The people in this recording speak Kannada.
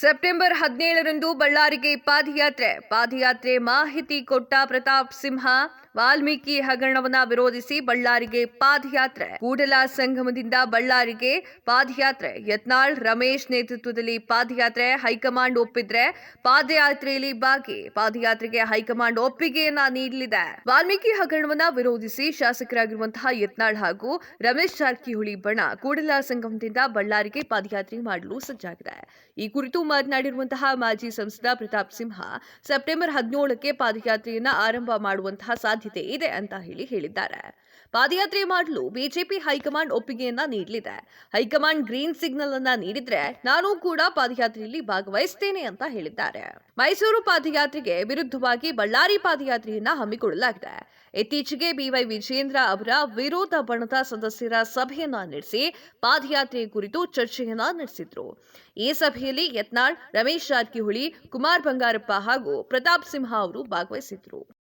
ಸೆಪ್ಟೆಂಬರ್ ಹದಿನೇಳರಂದು ಬಳ್ಳಾರಿಗೆ ಪಾದಯಾತ್ರೆ. ಪಾದಯಾತ್ರೆ ಮಾಹಿತಿ ಕೊಟ್ಟ ಪ್ರತಾಪ್ ಸಿಂಹ, ವಾಲ್ಮೀಕಿ ಹಗರಣವನ್ನ ವಿರೋಧಿಸಿ ಬಳ್ಳಾರಿಗೆ ಪಾದಯಾತ್ರೆ. ಕೂಡಲ ಸಂಗಮದಿಂದ ಬಳ್ಳಾರಿಗೆ ಪಾದಯಾತ್ರೆ. ಯತ್ನಾಳ್ ರಮೇಶ್ ನೇತೃತ್ವದಲ್ಲಿ ಪಾದಯಾತ್ರೆ. ಹೈಕಮಾಂಡ್ ಒಪ್ಪಿದ್ರೆ ಪಾದಯಾತ್ರೆಯಲ್ಲಿ ಬಾಗಿ ಪಾದಯಾತ್ರೆಗೆ ಹೈಕಮಾಂಡ್ ಒಪ್ಪಿಗೆಯನ್ನ ನೀಡಲಿದೆ. ವಾಲ್ಮೀಕಿ ಹಗರಣವನ್ನ ವಿರೋಧಿಸಿ ಶಾಸಕರಾಗಿರುವಂತಹ ಯತ್ನಾಳ್ ಹಾಗೂ ರಮೇಶ್ ಜಾರಕಿಹೊಳಿ ಬಣ ಕೂಡಲ ಸಂಗಮದಿಂದ ಬಳ್ಳಾರಿಗೆ ಪಾದಯಾತ್ರೆ ಮಾಡಲು ಸಜ್ಜಾಗಿದೆ. ಈ ಕುರಿತು ಮಾತನಾಡಿರುವಂತಹ ಮಾಜಿ ಸಂಸದ ಪ್ರತಾಪ್ ಸಿಂಹ ಸೆಪ್ಟೆಂಬರ್ ಹದಿನೇಳಕ್ಕೆ ಪಾದಯಾತ್ರೆಯನ್ನ ಆರಂಭ ಮಾಡುವಂತಹ ಸಾಧ್ಯತೆ ಇದೆ ಅಂತ ಹೇಳಿ ಹೇಳಿದ್ದಾರೆ. ಪಾದಯಾತ್ರೆ ಮಾಡಲು ಬಿಜೆಪಿ ಹೈಕಮಾಂಡ್ ಒಪ್ಪಿಗೆಯನ್ನ ನೀಡಲಿದೆ. ಹೈಕಮಾಂಡ್ ಗ್ರೀನ್ ಸಿಗ್ನಲ್ ಅನ್ನ ನೀಡಿದ್ರೆ ನಾನು ಕೂಡ ಪಾದಯಾತ್ರೆಯಲ್ಲಿ ಭಾಗವಹಿಸ್ತೇನೆ ಅಂತ ಹೇಳಿದ್ದಾರೆ. ಮೈಸೂರು ಪಾದಯಾತ್ರೆಗೆ ವಿರುದ್ಧವಾಗಿ ಬಳ್ಳಾರಿ ಪಾದಯಾತ್ರೆಯನ್ನ ಹಮ್ಮಿಕೊಳ್ಳಲಾಗಿದೆ. ಇತ್ತೀಚೆಗೆ ಬಿವೈ ವಿಜೇಂದ್ರ ಅವರ ವಿರೋಧ ಬಣದ ಸದಸ್ಯರ ಸಭೆಯನ್ನ ನಡೆಸಿ ಪಾದಯಾತ್ರೆ ಕುರಿತು ಚರ್ಚೆಯನ್ನ ನಡೆಸಿದ್ರು. ಈ ಸಭೆಯಲ್ಲಿ ಯತ್ನಾಳ್ ರಮೇಶ್ ಜಾರಕಿಹೊಳಿ ಕುಮಾರ್ ಬಂಗಾರಪ್ಪ ಹಾಗೂ ಪ್ರತಾಪ್ ಸಿಂಹ ಅವರು ಭಾಗವಹಿಸಿದ್ರು.